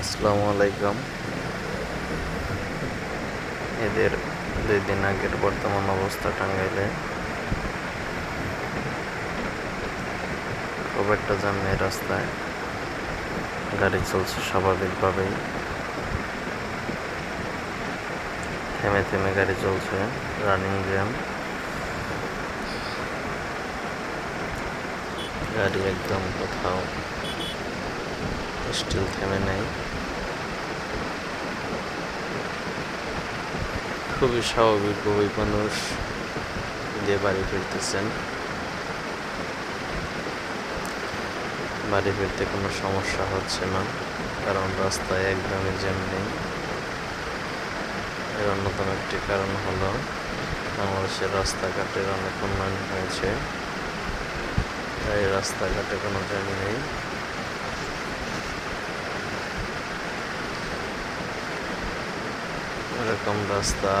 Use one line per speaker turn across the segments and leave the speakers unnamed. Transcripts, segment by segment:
আসসালামু আলাইকুম এদের দুই দিন আগের বর্তমান অবস্থা টাঙ্গাইলে। খুব একটা জ্যাম নেই রাস্তায়। গাড়ি চলছে স্বাভাবিকভাবেই। থেমে থেমে গাড়ি চলছে রানিং জ্যাম গাড়ি একদম কোথাও স্টিল থেমে নেই খুবই স্বাভাবিক স্বাভাবিকভাবেই মানুষ। দিয়ে বাড়ি ফিরতেছেন। বাড়ি ফিরতে কোনো সমস্যা হচ্ছে না, কারণ রাস্তায় একদমই জ্যাম নেই। এর অন্যতম একটি কারণ হলো, বাংলাদেশের রাস্তাঘাটের অনেক উন্নয়ন হয়েছে। তাই রাস্তাঘাটে কোনো জ্যাম নেই। এরকম রাস্তা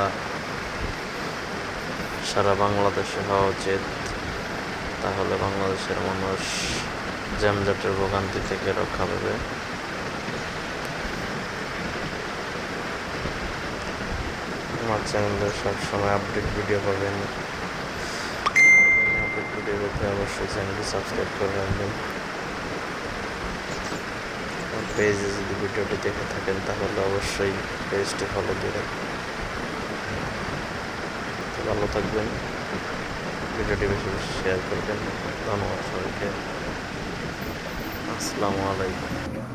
সারা বাংলাদেশে হওয়া উচিত। তাহলে বাংলাদেশের মানুষ জ্যামজটের ভোগান্তি থেকে রক্ষা পাবে। আমার চ্যানেলে সবসময় আপডেট ভিডিও পাবেন। আপডেট ভিডিও পেতে অবশ্যই চ্যানেলটি সাবস্ক্রাইব করে রাখবেন। পেজে যদি ভিডিওটি দেখে থাকেন, তাহলে অবশ্যই পেজটি ফলো দিয়ে রাখবেন। ভালো থাকবেন। ভিডিওটি বেশি বেশি শেয়ার করবেন। ধন্যবাদ সবাইকে। আসসালামু আলাইকুম।